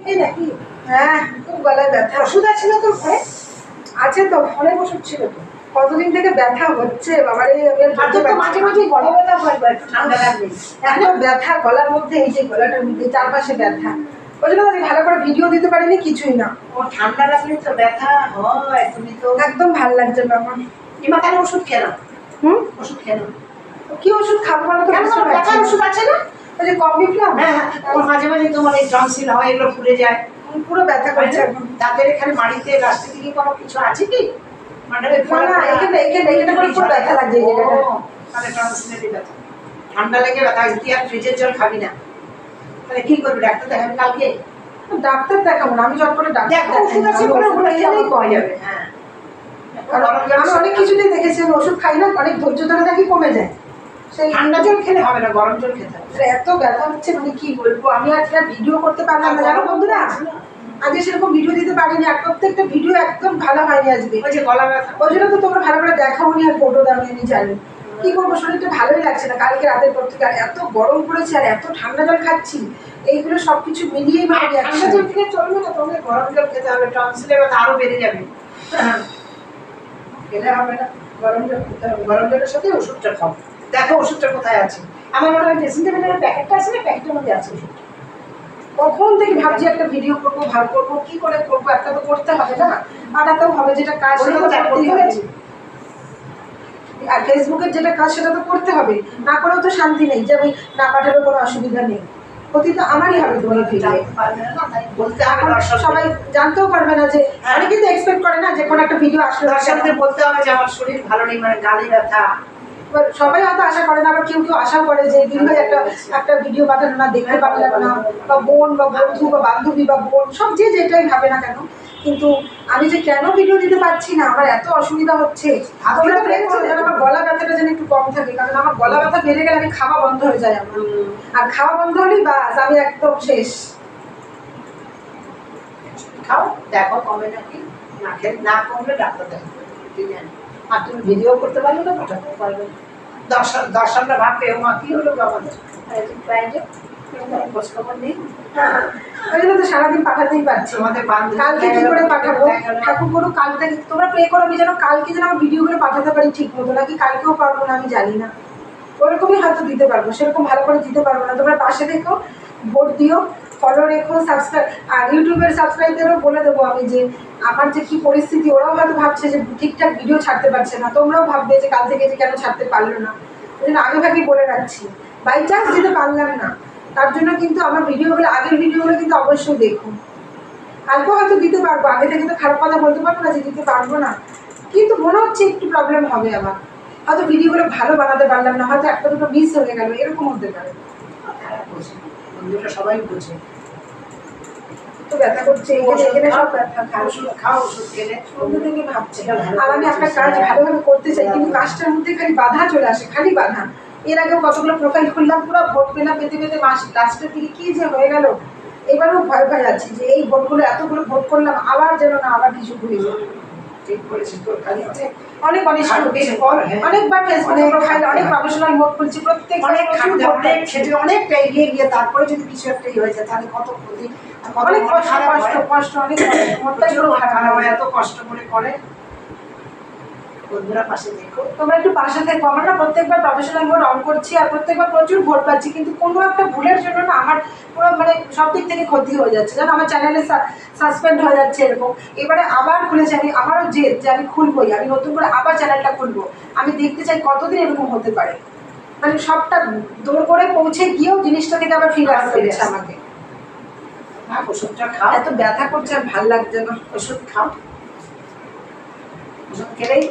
নাকি হ্যাঁ খুব গলায় ব্যথা। ওষুধ আছে না তোর ঘরে? আছে তো অনেক ওষুধ ছিল তো। কতদিন থেকে ব্যথা হচ্ছে বাবারে আমি আর আর বলতে তোর তো পারছি মাঝে মাঝে গলা ব্যথা হয় ঠান্ডা লাগবে। এত ব্যথা গলার মধ্যে এই যে গলাটার মধ্যে চারপাশে ব্যথা। ওই জন্য আমি ভালো করে ভিডিও দিতে পারিনি কিছুই না। ও ঠান্ডা লাগলে তো ব্যথা হয় তুমি তো একদম ভালো লাগছে না আমার। ওষুধ নাও। হুম? ওষুধ নাও। কি ওষুধ খাব বলো তো। ওষুধ আছে না? ওই যে কমবিপ্লাম হ্যাঁ হ্যাঁ ওর মাঝে মাঝে তোমার এই হয় এগুলো ফুলে যায়। পুরো ব্যথা করছে দাঁতের এখানে রাস্তা দিকে কোনো কিছু আছে কি? মানে না, না, এখানে এখানে এখানে করে পুরো ব্যথা লাগছে এই জায়গাটা। তাহলে টনসিলেরই ব্যথা ঠান্ডা লেগে ব্যথা হয়েছে তুই আর ফ্রিজের জল খাবি না। তাহলে কি করবি ডাক্তার দেখাবি কালকে? ডাক্তার দেখাবো না আমি যত করে ডাক্তার ওষুধ আছে দেখাই, ওগুলো এখানেই কমে পাওয়া যাবে। হ্যাঁ। আমি অনেক কিছুতেই দেখেছি ওষুধ খাই না অনেক ধৈর্য ধরে থাকি কমে যায়। ঠান্ডা জল খেলে হবে না গরম জল খেতে হবে। এত ব্যথা হচ্ছে মানে কি বলব? আমি আজকে ভিডিও করতে পারলাম না জানো বন্ধুরা? আজকে সেরকম ভিডিও দিতে পারিনি আর প্রত্যেকটা ভিডিও একদম ভালো হয়নি আজকে। ওই যে গলা ব্যথা। ওই জন্য তো তোমরা ভালো করে দেখাওনি আর ফটো দাওনি আমি জানি। কি করব শরীরটা ভালোই লাগছে না কালকে রাতের পর থেকে আর এত গরম পড়েছে আর এত ঠান্ডা জল খাচ্ছি। এইগুলো সবকিছু মিলিয়েই মানে ঠান্ডা জল খেলে চলবে না তোমাকে গরম জল খেতে হবে টনসিলের ব্যথা আরও বেড়ে যাবে। খেলে হবে না গরম জল খেতে হবে গরম জলের সাথে ওষুধটা খাও। দেখো ওষুধটা কোথায় আছে। আমার মনে হয় ড্রেসিং টেবিলের প্যাকেটটা আছে না? প্যাকেটের মধ্যে আছে কখন থেকে ভাবছি একটা ভিডিও করব ভাব করব কি করে করব একটা তো করতে হবে না। পাঠাতেও হবে যেটা কাজ সেটা তো করতেই করতে হবে। আর ফেসবুকের যেটা কাজ সেটা তো করতে হবে। না করেও তো শান্তি নেই যে আমি না পাঠালেও কোনো অসুবিধা নেই। ক্ষতি তো আমারই হবে তোমার বলতে সবাই জানতেও পারবে না যে হ্যাঁ। অনেকে তো এক্সপেক্ট করে না যে কোনো একটা ভিডিও আসলে বলতে হবে যে আমার শরীর ভালো নেই মানে গালে ব্যথা। এবার সবাই হয়তো আশা করে না আবার কেউ কেউ আশা করে যে দিন ভাই একটা একটা ভিডিও পাঠানো না দেখতে পারলাম না বা বোন বা বন্ধু বা বান্ধবী বা বোন সব যে যেটাই ভাবে না কেন। কিন্তু আমি যে কেন ভিডিও দিতে পারছি না আমার এত অসুবিধা হচ্ছে। যেন আমার গলা ব্যথাটা যেন একটু কম থাকে কারণ আমার গলা ব্যথা বেড়ে গেলে আমি খাওয়া বন্ধ হয়ে যায় আমার। আর খাওয়া বন্ধ হলেই বাস আমি একদম শেষ। খাও দেখো কমে নাকি। না খেলে না কমলে ডাক্তার আছে। আর তুমি ভিডিও করতে পারবে না পারবে না। দর্শক দর্শকরা ভাববে মা কি হলো আমাদের নেই। হ্যাঁ, ওই জন্য তো সারাদিন পাঠাতেই পারছি। তোমাদের কালকে কি করে পাঠাবো? ঠাকুর করো কাল থেকে তোমরা প্রে করো আমি যেন কালকে যেন আমার ভিডিওগুলো পাঠাতে পারি ঠিক মতো নাকি কালকেও পারব না আমি জানি না। ওরকমই হয়তো দিতে পারব সেরকম ভালো করে দিতে পারব না। তোমরা পাশে দেখো ভোট দিও ফলো রেখো সাবস্ক্রাইব আর ইউটিউবের সাবস্ক্রাইবারও বলে দেবো আমি যে আমার যে কি পরিস্থিতি, ওরাও হয়তো ভাবছে যে ঠিকঠাক ভিডিও ছাড়তে পারছে না, তোমরাও ভাববে যে কাল থেকে যে কেন ছাড়তে পারল না। ওই জন্য আগে ভাগে বলে রাখছি। বাই চান্স দিতে পারলাম না, তার জন্য কিন্তু আমার ভিডিওগুলো আগের ভিডিওগুলো কিন্তু অবশ্যই দেখুন কালকেও হয়তো দিতে পারব, আগে থেকে তো খারাপ কথা বলতে পারব না যে দিতে পারব না। কিন্তু মনে হচ্ছে একটু প্রবলেম হবে আবার। হয়তো ভিডিওগুলো ভালো বানাতে পারলাম না, হয়তো একটা দুটো মিস হয়ে গেল, এরকম হতে পারে। তারা সবাই বোঝে। তো ব্যথা করছে এখানে এখানে সব ব্যথা খাও খাও ওষুধ খেলে। সন্ধ্যে থেকে ভাবছি। এটা ভালো আর আমি একটা কাজ ভালোভাবে করতে চাই কিন্তু কাজটার মধ্যে খালি বাধা চলে আসে খালি বাধা। এর আগেও কতগুলো প্রোফাইল খুললাম পুরো ভোট পেলাম পেতে পেতে মাস লাস্টের দিকে কি যে হয়ে গেল এবারেও ভয় ভয় আছি যে এই ভোটগুলো এতগুলো ভোট করলাম আবার যেন না আবার কিছু ঘুরে যায় তোর অনেক অনেক অনেক হ্যাঁ। অনেকবার ফেসবুকে প্রোফাইল অনেক প্রফেশনাল মোড খুলছি প্রত্যেক অনেক পাচ্ছি। অনেকটা এগিয়ে গিয়ে তারপরে যদি কিছু একটা ইয়ে হয়ে যায় তাহলে কত ক্ষতি অনেক কষ্ট কষ্ট অনেক মন হয় হয় এত কষ্ট করে করে। বন্ধুরা পাশে দেখো। তোমরা একটু পাশে থেকো আমরা না প্রত্যেকবার প্রফেশনাল মোড অন করছি আর প্রত্যেকবার প্রচুর ভোট পাচ্ছি। কিন্তু কোনো একটা ভুলের জন্য না আমার পুরো মানে সব দিক থেকে ক্ষতি হয়ে যাচ্ছে। জানো আমার চ্যানেলে সাসপেন্ড হয়ে যাচ্ছে এরকম। এবারে আবার খুলেছে আমি আমারও জেদ যে আমি খুলবোই। আমি নতুন করে আবার চ্যানেলটা খুলবো। আমি দেখতে চাই কতদিন এরকম হতে পারে। মানে সবটা দৌড় করে পৌঁছে গিয়েও জিনিসটা থেকে আবার ফিরে আসতে হচ্ছে আমাকে। না ওষুধটা খাও। এত ব্যথা করছে আর ভালো লাগছে না। ওষুধ খাও। ওষুধ খেলেই